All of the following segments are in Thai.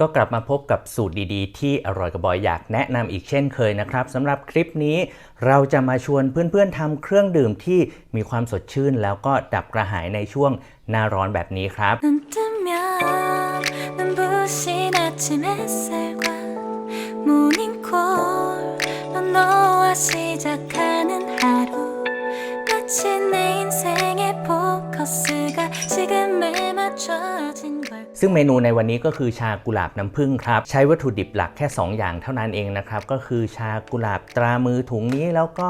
ก็กลับมาพบกับสูตรดีๆ ที่อร่อยกับบอยอยากแนะนำอีกเช่นเคยนะครับสำหรับคลิปนี้เราจะมาชวนเพื่อนๆทำเครื่องดื่มที่มีความสดชื่น แล้วก็ดับกระหายในช่วงหน้าร้อนแบบนี้ครับ ซึ่งเมนูในวันนี้ก็คือชากุหลาบน้ำผึ้งครับ ใช้วัตถุดิบหลักแค่ 2 อย่างเท่านั้นเองนะครับ ก็คือชากุหลาบตรามือถุงนี้แล้วก็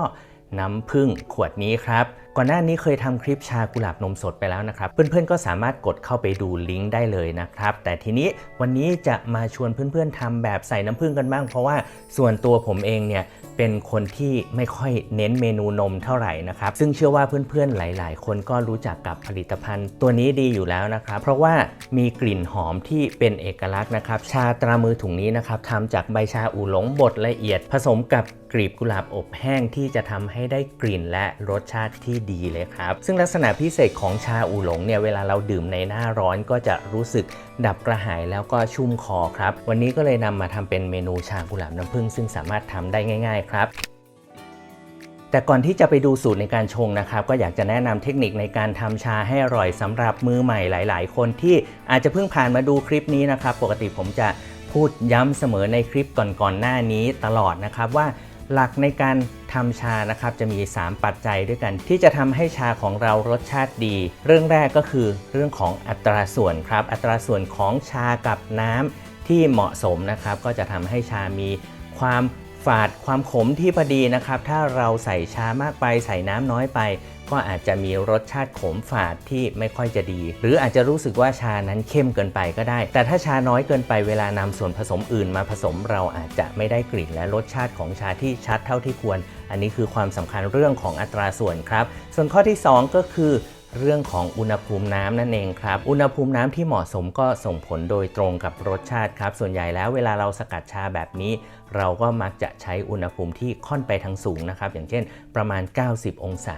น้ำผึ้งขวดนี้ครับก่อนหน้านี้เคยทำคลิปชากุหลาบนมสดไปแล้วนะครับ เพื่อนๆก็สามารถกดเข้าไปดูลิงก์ได้เลยนะครับ แต่ทีนี้วันนี้จะมาชวนเพื่อนๆทำแบบใส่น้ำผึ้งกันบ้าง เพราะว่าส่วนตัวผมเองเนี่ย เป็นคนที่ไม่ค่อยเน้นเมนูนมเท่าไหร่นะครับ ซึ่งเชื่อว่าเพื่อนๆหลาย ๆ คนก็รู้จักกับผลิตภัณฑ์ตัวนี้ดีอยู่แล้วนะครับ เพราะว่ามีกลิ่นหอมที่เป็นเอกลักษณ์นะครับ ชาตรามือถุงนี้นะครับทำจากใบชาอูหลงบดละเอียดผสมกับ กลีบกุหลาบอบแห้งที่จะทำให้ได้กลิ่นและรสชาติที่ดีเลยครับ ซึ่งลักษณะพิเศษของชาอูหลงเนี่ยเวลาเราดื่มในหน้าร้อนก็จะรู้สึกดับกระหายแล้วก็ชุ่มคอครับ วันนี้ก็เลยนำมาทำเป็นเมนูชากุหลาบน้ำผึ้งซึ่งสามารถทำได้ง่าย ๆ ครับแต่ก่อนที่จะไปดูสูตรในการชงนะครับ ก็อยากจะแนะนำเทคนิคในการทำชาให้อร่อยสำหรับมือใหม่หลาย ๆ คนที่อาจจะเพิ่งผ่านมาดูคลิปนี้นะครับ ปกติผมจะพูดย้ำเสมอในคลิปก่อนๆหน้านี้ตลอดนะครับว่า หลักในการทำชานะครับจะมี 3 ปัจจัยด้วยกัน ที่จะทำให้ชาของเรารสชาติดี เรื่องแรกก็คือเรื่องของอัตราส่วนครับ อัตราส่วนของชากับน้ำที่เหมาะสมนะครับ ก็จะทำให้ชามีความ ฝาดความขมที่พอดีนะครับ ถ้าเราใส่ชามากไปใส่น้ำน้อยไป ก็อาจจะมีรสชาติขมฝาดที่ไม่ค่อยจะดี หรืออาจจะรู้สึกว่าชานั้นเข้มเกินไปก็ได้ แต่ถ้าชาน้อยเกินไปเวลานำส่วนผสมอื่นมาผสมเราอาจจะไม่ได้กลิ่นและรสชาติของชาที่ชัดเท่าที่ควร อันนี้คือความสำคัญเรื่องของอัตราส่วนครับ ส่วนข้อที่ 2 ก็คือ เรื่องของอุณหภูมิน้ำนั่นเองครับ อุณหภูมิน้ำที่เหมาะสมก็ส่งผลโดยตรงกับรสชาติครับ ส่วนใหญ่แล้วเวลาเราสกัดชาแบบนี้ เราก็มักจะใช้อุณหภูมิที่ค่อนไปทางสูงนะครับ อย่างเช่น ประมาณ 90 องศา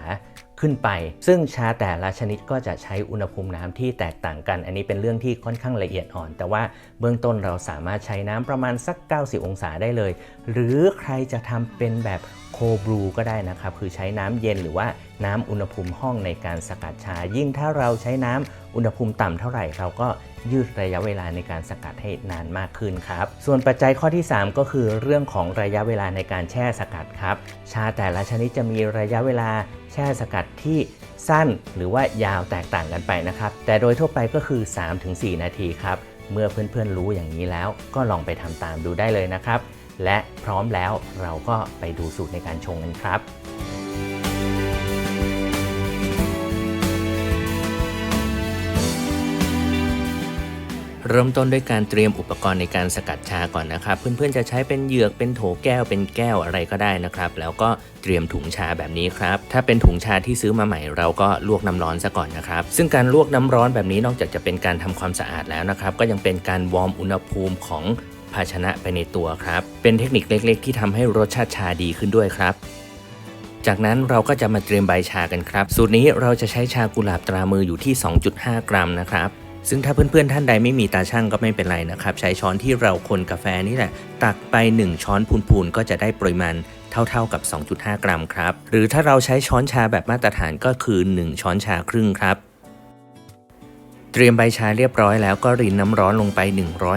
ขึ้นไป ซึ่งชาแต่ละชนิดก็จะใช้อุณหภูมิน้ำที่แตกต่างกัน อันนี้เป็นเรื่องที่ค่อนข้างละเอียดอ่อน แต่ว่าเบื้องต้นเราสามารถใช้น้ำประมาณสัก 90 องศาได้เลย หรือใครจะทำเป็นแบบโคบรูก็ได้นะครับ คือใช้น้ำเย็นหรือว่าน้ำอุณหภูมิห้องในการสกัดชา ยิ่งถ้าเราใช้น้ำ อุณหภูมิต่ำเท่าไหร่เราก็ยืดระยะเวลาในการสกัดให้นานมากขึ้นครับ ส่วนปัจจัยข้อที่ 3 ก็คือเรื่องของระยะเวลาในการแช่สกัดครับ ชาแต่ละชนิดจะมีระยะเวลาแช่สกัดที่สั้นหรือว่ายาวแตกต่างกันไปนะครับ แต่โดยทั่วไปก็คือ 3-4 นาทีครับ เมื่อเพื่อนๆรู้อย่างนี้แล้วก็ลองไปทำตามดูได้เลยนะครับ และพร้อมแล้วเราก็ไปดูสูตรในการชงกันครับ เริ่มต้นด้วยการเตรียมอุปกรณ์ในการสกัดชาก่อนนะครับ เพื่อนๆจะใช้เป็นเหยือกเป็นโถแก้วเป็นแก้วอะไรก็ได้นะครับ แล้วก็เตรียมถุงชาแบบนี้ครับ ถ้าเป็นถุงชาที่ซื้อมาใหม่เราก็ลวกน้ำร้อนซะก่อนนะครับ ซึ่งการลวกน้ำร้อนแบบนี้นอกจากจะเป็นการทำความสะอาดแล้วนะครับ ก็ยังเป็นการวอร์มอุณหภูมิของภาชนะไปในตัวครับ เป็นเทคนิคเล็ก ๆ ที่ทำให้รสชาติชาดีขึ้นด้วยครับจากนั้นเราก็จะมาเตรียมใบชากันครับ สูตรนี้เราจะใช้ชากุหลาบตรามืออยู่ที่ 2.5 กรัมนะครับ ซึ่งถ้าเพื่อนๆท่านใดไม่มีตาช่างก็ไม่เป็นไรนะครับ ใช้ช้อนที่เราคนกาแฟนี่แหละ ตักไป 1 ช้อนพูนๆก็จะได้ปริมาณเท่าๆกับ 2.5 กรัมครับ หรือถ้าเราใช้ช้อนชาแบบมาตรฐานก็คือ 1 ช้อนชาครึ่งครับ เตรียมใบชาเรียบร้อยแล้วก็รินน้ำร้อนลงไป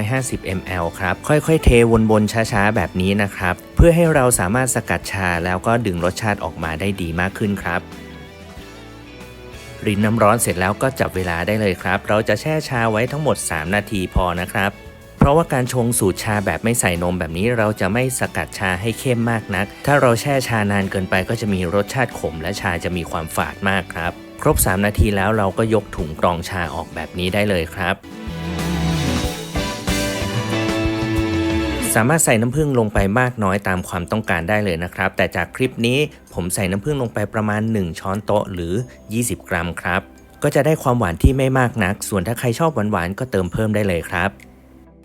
150 ml ครับ ค่อยๆ เทวนๆ ช้าๆ แบบนี้นะครับ เพื่อให้เราสามารถสกัดชาแล้วก็ดึงรสชาติออกมาได้ดีมากขึ้นครับ รินน้ำร้อนเสร็จแล้วก็จับเวลาได้เลยครับ เราจะแช่ชาไว้ทั้งหมด 3 นาทีพอนะครับ เพราะว่าการชงสูตรชาแบบไม่ใส่นมแบบนี้เราจะไม่สกัดชาให้เข้มมากนัก ถ้าเราแช่ชานานเกินไปก็จะมีรสชาติขม และชาจะมีความฝาดมากครับ ครบ 3 นาทีแล้วเราก็ยกถุงกรองชาออกแบบนี้ได้เลยครับ สามารถใส่น้ำผึ้งลงไปมากน้อยตามความต้องการได้เลยนะครับ แต่จากคลิปนี้ผมใส่น้ำผึ้งลงไปประมาณ 1 ช้อนโต๊ะหรือ 20 กรัมครับ ก็จะได้ความหวานที่ไม่มากนัก ส่วนถ้าใครชอบหวานๆก็เติมเพิ่มได้เลยครับ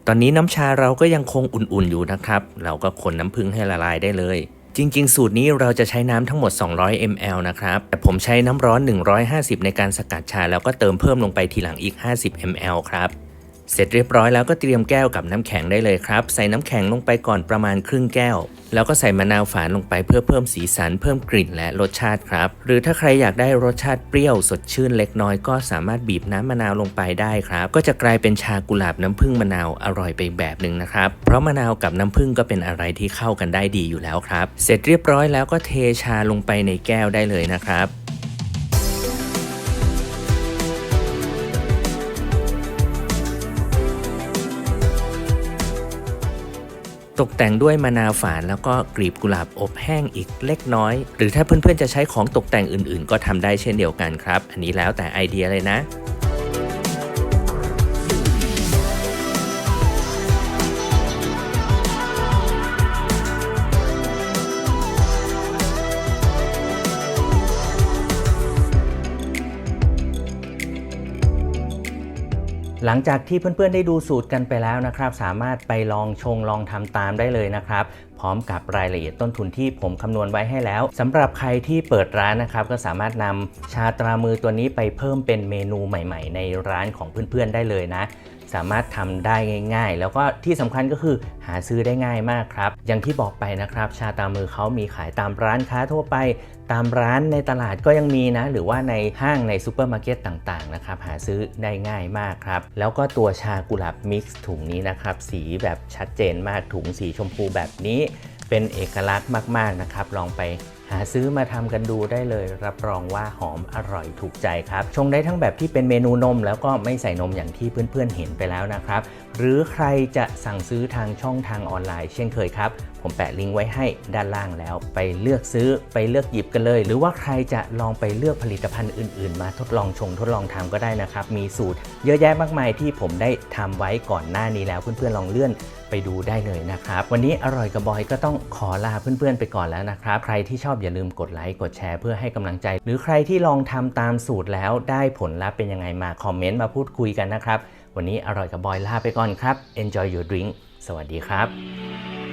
ตอนนี้น้ำชาเราก็ยังคงอุ่นๆอยู่นะครับ เราก็คนน้ำผึ้งให้ละลายได้เลย จริง ๆ สูตรนี้เราจะใช้น้ำทั้งหมด 200 ml นะครับ แต่ผมใช้น้ำร้อน 150 ในการสกัดชา แล้วก็เติมเพิ่มลงไปทีหลังอีก 50 ml ครับ เสร็จเรียบร้อยแล้วก็เตรียมแก้วกับน้ำแข็งได้เลยครับ ใส่น้ำแข็งลงไปก่อนประมาณครึ่งแก้ว แล้วก็ใส่มะนาวฝานลงไปเพื่อเพิ่มสีสันเพิ่มกลิ่นและรสชาติครับ หรือถ้าใครอยากได้รสชาติเปรี้ยวสดชื่นเล็กน้อยก็สามารถบีบน้ำมะนาวลงไปได้ครับ ก็จะกลายเป็นชากุหลาบน้ำผึ้งมะนาวอร่อยไปแบบหนึ่งนะครับ เพราะมะนาวกับน้ำผึ้งก็เป็นอะไรที่เข้ากันได้ดีอยู่แล้วครับ เสร็จเรียบร้อยแล้วก็เทชาลงไปในแก้วได้เลยนะครับ ตกแต่งด้วยมะนาวฝานแล้วก็กลีบกุหลาบอบแห้งอีกเล็กน้อย หรือถ้าเพื่อนๆจะใช้ของตกแต่งอื่นๆ ก็ทำได้เช่นเดียวกันครับ อันนี้แล้วแต่ไอเดียเลยนะ หลังจากที่เพื่อนๆได้ดูสูตรกันไปแล้วนะครับ สามารถไปลองชงลองทำตามได้เลยนะครับ พร้อมกับรายละเอียดต้นทุนที่ผมคำนวณไว้ให้แล้วสำหรับใครที่เปิดร้านนะครับก็สามารถนำชาตรามือตัวนี้ไปเพิ่มเป็นเมนูใหม่ ๆ ในร้านของเพื่อนๆได้เลยนะ สามารถทำได้ง่าย ๆ แล้วก็ที่สำคัญก็คือหาซื้อได้ง่ายมากครับ อย่างที่บอกไปนะครับ ชาตามือเขามีขายตามร้านค้าทั่วไป ตามร้านในตลาดก็ยังมีนะ หรือว่าในห้างในซูเปอร์มาร์เก็ตต่างๆนะครับหาซื้อได้ง่ายมากครับ แล้วก็ตัวชากุหลาบมิกซ์ถุงนี้นะครับ สีแบบชัดเจนมากถุงสีชมพูแบบนี้ เป็นเอกลักษณ์มากๆนะครับ ลองไป หาซื้อมาทำกันดูได้เลย รับรองว่าหอมอร่อยถูกใจครับ ชงได้ทั้งแบบที่เป็นเมนูนม แล้วก็ไม่ใส่นมอย่างที่เพื่อนๆเห็นไปแล้วนะครับ หรือใครจะสั่งซื้อทางช่องทางออนไลน์เช่นเคยครับ ผมแปะลิงก์ไว้ให้ด้านล่างแล้ว ไปเลือกซื้อไปเลือกหยิบกันเลย หรือว่าใครจะลองไปเลือกผลิตภัณฑ์อื่นๆ มาทดลองชงทดลองทำก็ได้นะครับ มีสูตร เยอะแยะมากมายที่ผมได้ทำไว้ก่อนหน้านี้แล้วเพื่อนๆลองเลื่อน ไปดูได้เลยนะครับ วันนี้อร่อยกับบอยก็ต้องขอลาเพื่อนๆไปก่อนแล้วนะครับ ใครที่ชอบอย่าลืมกดไลค์กดแชร์เพื่อให้กำลังใจ หรือใครที่ลองทำตามสูตรแล้วได้ผลลัพธ์เป็นยังไงมาคอมเมนต์มาพูดคุยกันนะครับ วันนี้อร่อยกับบอยลาไปก่อนครับ enjoy your drink สวัสดีครับ